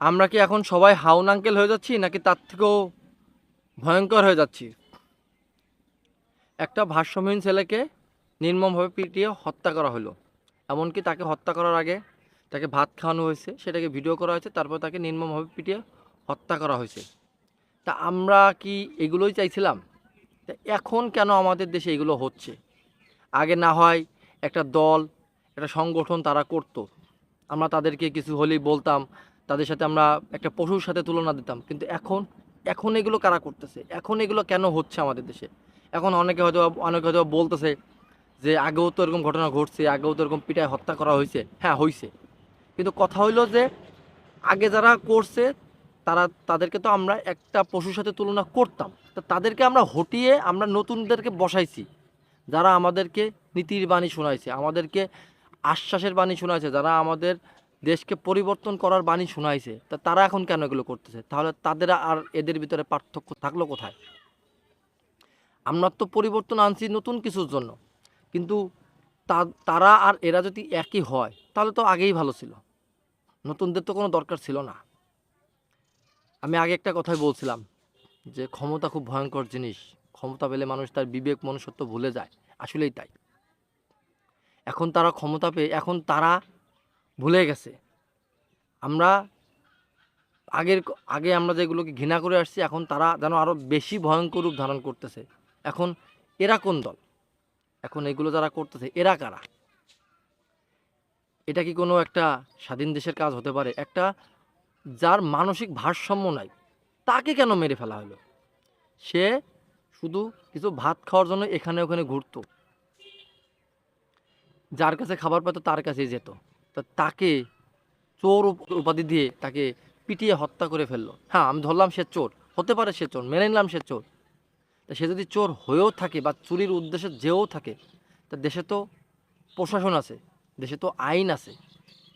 আমরা কি এখন সবাই হাউন আঙ্কেল হয়ে যাচ্ছি, নাকি তার থেকেও ভয়ঙ্কর হয়ে যাচ্ছি? একটা ভারসাম্যহীন ছেলেকে নির্মমভাবে পিটিয়ে হত্যা করা হলো। এমনকি তাকে হত্যা করার আগে তাকে ভাত খাওয়ানো হয়েছে, সেটাকে ভিডিও করা হয়েছে, তারপর তাকে নির্মমভাবে পিটিয়ে হত্যা করা হয়েছে। তা আমরা কি এগুলোই চাইছিলাম? তা এখন কেন আমাদের দেশে এগুলো হচ্ছে? আগে না হয় একটা দল, একটা সংগঠন তারা করতো। আমরা তাদেরকে কিছু হলেই বলতাম তাদের সাথে আমরা একটা পশুর সাথে তুলনা দিতাম। কিন্তু এখন এখন এগুলো কারা করতেছে? এখন এগুলো কেন হচ্ছে আমাদের দেশে? এখন অনেকে হয়তো অনেকে হয়তো বলতেছে যে আগেও তো এরকম ঘটনা ঘটছে, আগেও তো এরকম পিটায় হত্যা করা হয়েছে। হ্যাঁ হয়েছে কিন্তু কথা হইল যে আগে যারা করছে, তারা, তাদেরকে তো আমরা একটা পশুর সাথে তুলনা করতাম। তা তাদেরকে আমরা হটিয়ে আমরা নতুনদেরকে বসাইছি। যারা আমাদেরকে নীতির বাণী শোনাইছে, আমাদেরকে আশ্বাসের বাণী শোনাইছে, যারা আমাদের দেশকে পরিবর্তন করার বাণী শোনাইছে, তা তারা এখন কেন এগুলো করতেছে? তাহলে তাদের আর এদের ভিতরে পার্থক্য থাকল কোথায়? আমরা তো পরিবর্তন আনছি নতুন কিছুর জন্য, কিন্তু তারা আর এরা যদি একই হয়, তাহলে তো আগেই ভালো ছিল। নতুনদের তো কোনো দরকার ছিল না। আমি আগে একটা কথাই বলছিলাম যে ক্ষমতা খুব ভয়ঙ্কর জিনিস। ক্ষমতা পেলে মানুষ তার বিবেক, মনুষ্যত্ব ভুলে যায়। আসলেই তাই। এখন তারা ক্ষমতা পেয়ে, এখন তারা ভুলে গেছে। আমরা আগের আগে আমরা যেগুলোকে ঘৃণা করে আসছি, এখন তারা যেন আরও বেশি ভয়ঙ্কর রূপ ধারণ করতেছে। এখন এরা কোন দল? এখন এগুলো যারা করতেছে, এরা কারা? এটা কি কোনো একটা স্বাধীন দেশের কাজ হতে পারে? একটা যার মানসিক ভারসাম্য নাই, তাকে কেন মেরে ফেলা হলো? সে শুধু কিছু ভাত খাওয়ার জন্য এখানে ওখানে ঘুরতো। যার কাছে খাবার পেত তার কাছেই যেত। তাকে চোর উপ- উপাধি দিয়ে তাকে পিটিয়ে হত্যা করে ফেলল। হ্যাঁ আমি ধরলাম সে চোর। হতে পারে সে চোর, মেনে নিলাম সে চোর। তা সে যদি চোর হয়েও থাকে বা চুরির উদ্দেশ্যে যেও থাকে, তা দেশে তো প্রশাসন আছে, দেশে তো আইন আছে,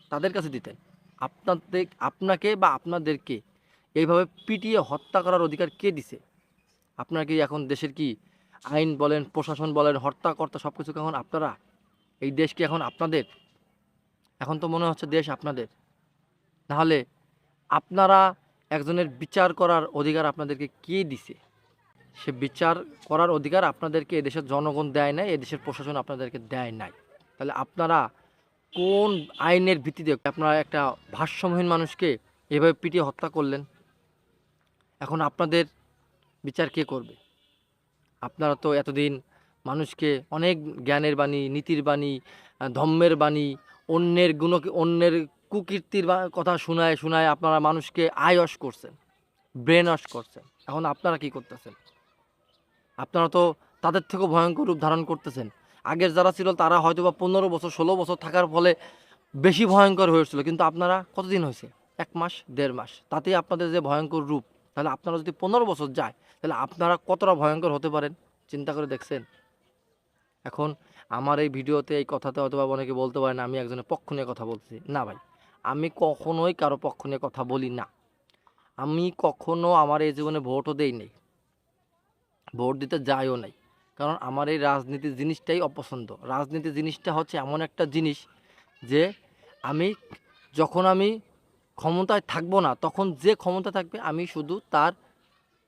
তাদের কাছে দিতেন আপনাদের আপনাকে বা আপনাদেরকে এইভাবে পিটিয়ে হত্যা করার অধিকার কে দিছে? আপনার কি এখন দেশের কি আইন বলেন, প্রশাসন বলেন হত্যাকর্তা সব কিছু এখন আপনারা? এই দেশ কি এখন আপনাদের? এখন তো মনে হচ্ছে দেশ আপনাদের। নাহলে আপনারা একজনের বিচার করার অধিকার আপনাদেরকে কে দিছে? সে বিচার করার অধিকার আপনাদেরকে এদেশের জনগণ দেয় নাই এদেশের প্রশাসন আপনাদেরকে দেয় নাই। তাহলে আপনারা কোন আইনের ভিত্তিতে আপনারা একটা ভারসাম্যহীন মানুষকে এভাবে পিটিয়ে হত্যা করলেন? এখন আপনাদের বিচার কে করবে? আপনারা তো এতদিন মানুষকে অনেক জ্ঞানের বাণী নীতির বাণী আহ, ধম্মের বাণী অন্যের গুণকে অন্যের কুকীর্তির কথা শোনায় শোনায় আপনারা মানুষকে আয়স করছেন ব্রেন ওয়াশ করছেন। এখন আপনারা কি করতেছেন? আপনারা তো তাদের থেকেও ভয়ঙ্কর রূপ ধারণ করতেছেন। আগের যারা ছিল তারা হয়তো বা পনেরো বছর, ষোলো বছর থাকার ফলে বেশি ভয়ঙ্কর হয়েছিল। কিন্তু আপনারা কতদিন হয়েছে? এক মাস, দেড় মাস। তাতেই আপনাদের যে ভয়ঙ্কর রূপ, তাহলে আপনারা যদি পনেরো বছর যায়, তাহলে আপনারা কতটা ভয়ঙ্কর হতে পারেন? চিন্তা করে দেখছেন? এখন আমার এই ভিডিওতে এই কথাতে হয়তো বা অনেকে বলতে পারেন আমি একজনের পক্ষ নিয়ে কথা বলছি না ভাই, আমি কখনোই কারও পক্ষ নিয়ে কথা বলি না। আমি কখনো আমার এই জীবনে ভোটও দেই নাই। ভোট দিতে যাইও নাই। কারণ আমার এই রাজনীতি জিনিসটাই অপছন্দ। রাজনীতি জিনিসটা হচ্ছে এমন একটা জিনিস যে আমি যখন আমি ক্ষমতায় থাকব না, তখন যে ক্ষমতা থাকবে আমি শুধু তার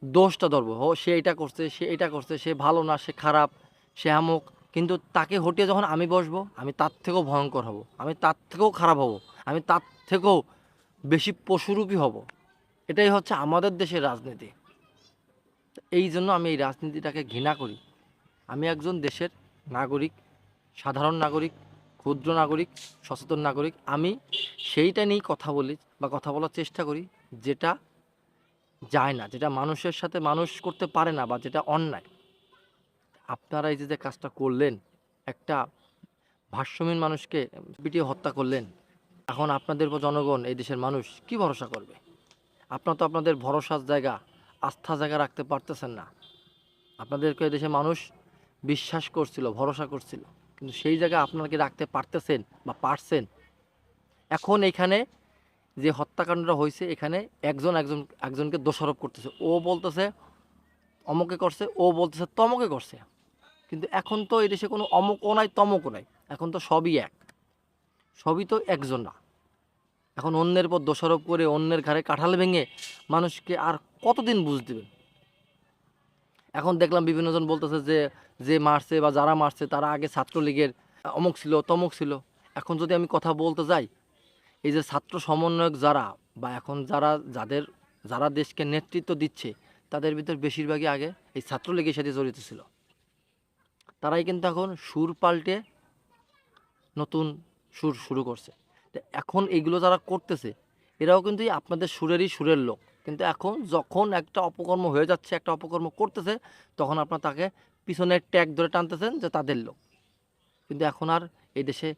দোষটা ধরবো। সে এটা করছে, সে এটা করছে, সে ভালো না, সে খারাপ, সে আমুক। কিন্তু তাকে হটিয়ে যখন আমি বসবো, আমি তার থেকেও ভয়ঙ্কর হব। আমি তার থেকেও খারাপ হব। আমি তার থেকেও বেশি পশুরূপী হব। এটাই হচ্ছে আমাদের দেশের রাজনীতি। এই জন্য আমি এই রাজনীতিটাকে ঘৃণা করি। আমি একজন দেশের নাগরিক, সাধারণ নাগরিক, ক্ষুদ্র নাগরিক, সচেতন নাগরিক। আমি সেইটা নিয়েই কথা বলি বা কথা বলার চেষ্টা করি যেটা যায় না, যেটা মানুষের সাথে মানুষ করতে পারে না বা যেটা অন্যায়। আপনারা এই যে কাজটা করলেন, একটা ভাষ্যহীন মানুষকে পিটিয়ে হত্যা করলেন, এখন আপনাদের উপর জনগণ, এই দেশের মানুষ কি ভরসা করবে? আপনারা তো আপনাদের ভরসার জায়গা, আস্থা জায়গা রাখতে পারতেছেন না। আপনাদেরকে এই দেশের মানুষ বিশ্বাস করছিল, ভরসা করছিল, কিন্তু সেই জায়গা আপনারা কি রাখতে পারতেছেন বা পারছেন? এখন এখানে যে হত্যাকাণ্ডটা হয়েছে, এখানে একজন একজন, একজনকে দোষারোপ করতেছে। ও বলতেছে, অমকে করছে, ও বলতেছে, তমকে করছে। কিন্তু এখন তো এই দেশে কোনো অমকও নাই, তমকও নাই। এখন তো সবই এক। সবই তো একজন। না এখন অন্যের পর দোষারোপ করে অন্যের ঘাড়ে কাঁঠাল ভেঙে মানুষকে আর কতদিন বুঝ দেবে এখন দেখলাম বিভিন্নজন বলতেছে যে যে মারছে বা যারা মারছে তারা আগে ছাত্রলীগের, অমুক ছিল, তমুক ছিল। এখন যদি আমি কথা বলতে যাই, এই যে ছাত্র সমন্বয়ক যারা বা এখন যারা, যাদের, যারা দেশকে নেতৃত্ব দিচ্ছে, তাদের ভিতর বেশিরভাগই আগে এই ছাত্রলীগের সাথে জড়িত ছিল। তারাই কিন্তু এখন সুর পাল্টে নতুন সুর শুরু করছে। তো এখন এইগুলো যারা করতেছে, এরাও কিন্তু আপনাদের সুরেরই সুরের লোক। কিন্তু এখন যখন একটা অপকর্ম হয়ে যাচ্ছে, একটা অপকর্ম করতেছে, তখন আপনার তাকে পিছনের ট্যাগ ধরে টানতেছেন যে তাদের লোক। কিন্তু এখন আর এই দেশে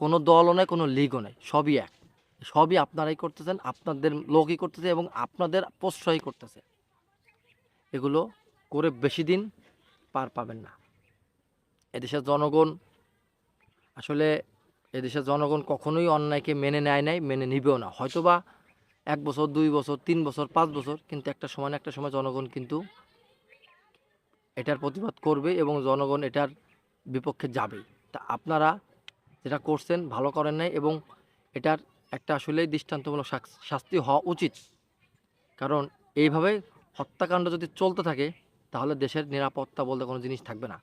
কোনো দলও নেই, কোনো লিগও নেই, সবই এক। সবই আপনারাই করতেছেন, আপনাদের লোকই করতেছে এবং আপনাদের প্রশ্রয় করতেছে। এগুলো করে বেশি দিন পার পাবেন না। এদেশের জনগণ, আসলে এদেশের জনগণ কখনোই অন্যায়কে মেনে নেয় নাই, মেনে নিবেও না। হয়তোবা এক বছর, দুই বছর, তিন বছর, পাঁচ বছর, কিন্তু একটা সময় একটা সময় জনগণ কিন্তু এটার প্রতিবাদ করবে এবং জনগণ এটার বিপক্ষে যাবে তা আপনারা যেটা করছেন ভালো করেন নাই এবং এটার একটা আসলেই দৃষ্টান্তমূলক শাস- শাস্তি হওয়া উচিত। কারণ এইভাবে হত্যাকাণ্ড যদি চলতে থাকে, তাহলে দেশের নিরাপত্তা বলতে কোনো জিনিস থাকবে না।